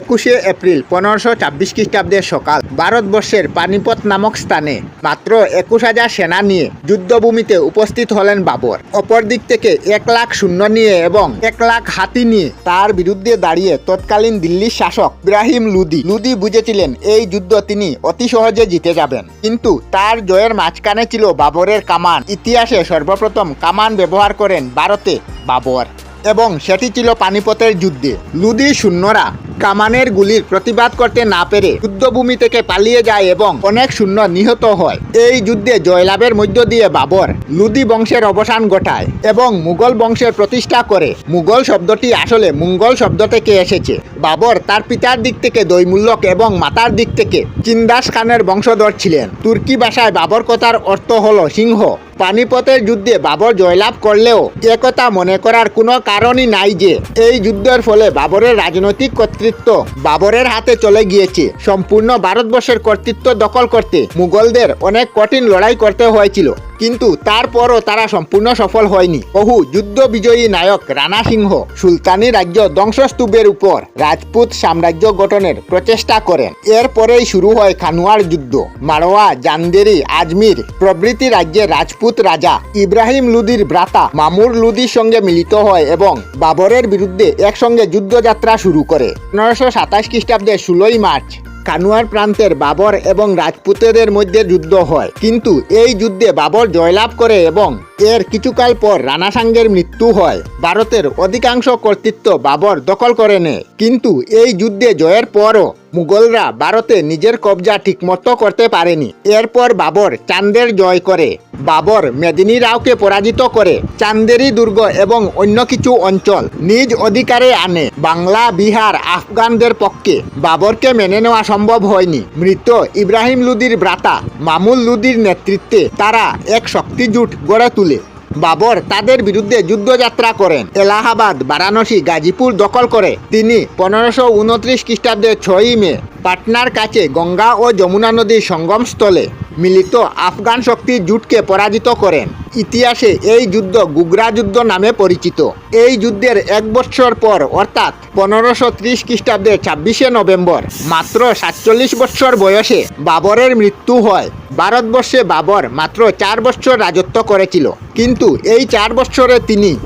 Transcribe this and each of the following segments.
একুশে এপ্রিল পনেরোশো ছাব্বিশ খ্রিস্টাব্দের সকাল ভারতবর্ষের পানিপথ নামক স্থানে মাত্র একুশ হাজার সেনা নিয়ে যুদ্ধভূমিতে উপস্থিত হলেন বাবর। অপর দিক থেকে এক লাখ শূন্য নিয়ে এবং এক লাখ হাতি নিয়ে তার বিরুদ্ধে দাঁড়িয়ে তৎকালীন দিল্লির শাসক ইব্রাহিম লুদি। লুদি বুঝেছিলেন এই যুদ্ধ তিনি অতি সহজে জিতে যাবেন। কিন্তু তার জয়ের মাঝখানে ছিল বাবরের কামান। ইতিহাসে সর্বপ্রথম কামান ব্যবহার করেন ভারতে বাবর। এবং সেটি ছিল পানিপথের যুদ্ধে। লুদি শূন্যরা কামানের গুলির প্রতিবাদ করতে না পেরে যুদ্ধভূমি থেকে পালিয়ে যায় এবং অনেক শূন্য নিহত হয়। এই যুদ্ধে জয়লাভের মধ্য দিয়ে বাবর লুদি বংশের অবসান ঘটায় এবং মুঘল বংশের প্রতিষ্ঠা করে। মুঘল শব্দটি আসলে মুঙ্গল শব্দ থেকে এসেছে। বাবর তার পিতার দিক থেকে দৈমূল্যক এবং মাতার দিক থেকে চিন্দাস খানের বংশধর ছিলেন। তুর্কি ভাষায় বাবর কথার অর্থ হল সিংহ। পানিপথের যুদ্ধে বাবর জয়লাভ করলেও একথা মনে করার কোনো কারণই নাই যে এই যুদ্ধের ফলে বাবরের রাজনৈতিক কর্তৃত্ব বাবরের হাতে চলে গিয়েছে। সম্পূর্ণ ভারতবর্ষের কর্তৃত্ব দখল করতে মুঘলদের অনেক কঠিন লড়াই করতে হয়েছিল। কিন্তু তারপরও তারা সম্পূর্ণ সফল হয়নি। বহু যুদ্ধ বিজয়ী নায়ক রানা সিংহ সুলতানি রাজ্য ধ্বংসস্তূপের উপর রাজপুত সাম্রাজ্য গঠনের প্রচেষ্টা করেন। এরপরেই শুরু হয় খানুয়ার যুদ্ধ। মারোয়া, জান্দেরি, আজমির প্রভৃতি রাজ্যের রাজপুত রাজা। ইব্রাহিম লুদির ব্রাতা মামুর লুদির সঙ্গে মিলিত হয় এবং বাবরের বিরুদ্ধে একসঙ্গে যুদ্ধযাত্রা শুরু করে। পনেরোশো সাতাশ খ্রিস্টাব্দে ষোলোই মার্চ কানুয়ার প্রান্তের বাবর এবং রাজপুতদের মধ্যে যুদ্ধ হয়। কিন্তু এই যুদ্ধে বাবর জয়লাভ করে এবং এর কিছুকাল পর রানাসাঙ্গের মৃত্যু হয়। ভারতের অধিকাংশ কর্তৃত্ব বাবর দখল করে নেয় কিন্তু এই যুদ্ধে জয়ের পরও মুঘলরা ভারতে নিজের কবজা ঠিকমতো করতে পারেনি। এরপর বাবর চান্দের জয় করে। বাবর মেদিনী রাওকে পরাজিত করে। চান্দেরি দুর্গ এবং অন্য কিছু অঞ্চল নিজ অধিকারে আনে। বাংলা, বিহার, আফগানদের পক্ষে বাবরকে মেনে নেওয়া সম্ভব হয়নি। মৃত ইব্রাহিম লুদির ভ্রাতা মামুল লুদির নেতৃত্বে তারা এক শক্তি জোট গড়ে তুলে। বাবর তাদের বিরুদ্ধে যুদ্ধযাত্রা করেন। এলাহাবাদ, বারাণসী, গাজীপুর দখল করে। তিনি পনেরোশো উনত্রিশ খ্রিস্টাব্দে ছয়ই মে পাটনার কাছে গঙ্গা ও যমুনা নদীর সঙ্গমস্থলে মিলিত আফগান শক্তি জুটকে পরাজিত করেন। ইতিহাসে এই যুদ্ধ গুগরা যুদ্ধ নামে পরিচিত। এই যুদ্ধের এক বৎসর পর, অর্থাৎ পনেরোশো ত্রিশ খ্রিস্টাব্দে ছাব্বিশে নভেম্বর, মাত্র সাতচল্লিশ বৎসর বয়সে বাবরের মৃত্যু হয়। ভারতবর্ষে বাবর মাত্র চার বৎসর রাজত্ব করেছিল। কিন্তু এই চার বৎসরে তিনি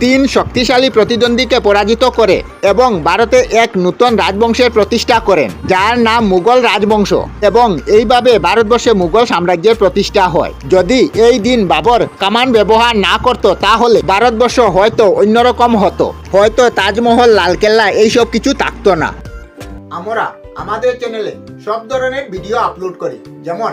তিন শক্তিশালী প্রতিদ্বন্দ্বীকে পরাজিত করে এবং ভারতে এক নূতন রাজবংশের প্রতিষ্ঠা করেন, যার নাম মুঘল রাজবংশ। এবং এইভাবে ভারতবর্ষে মুঘল সাম্রাজ্যের প্রতিষ্ঠা হয়। যদি এই দিন বাবর কামান ব্যবহার না করত, তাহলে ভারতবর্ষ হয়তো অন্যরকম হতো। হয়তো তাজমহল, লালকেল্লা এইসব কিছু থাকতো না। আমরা আমাদের চ্যানেলে সব ধরনের ভিডিও আপলোড করি। যেমন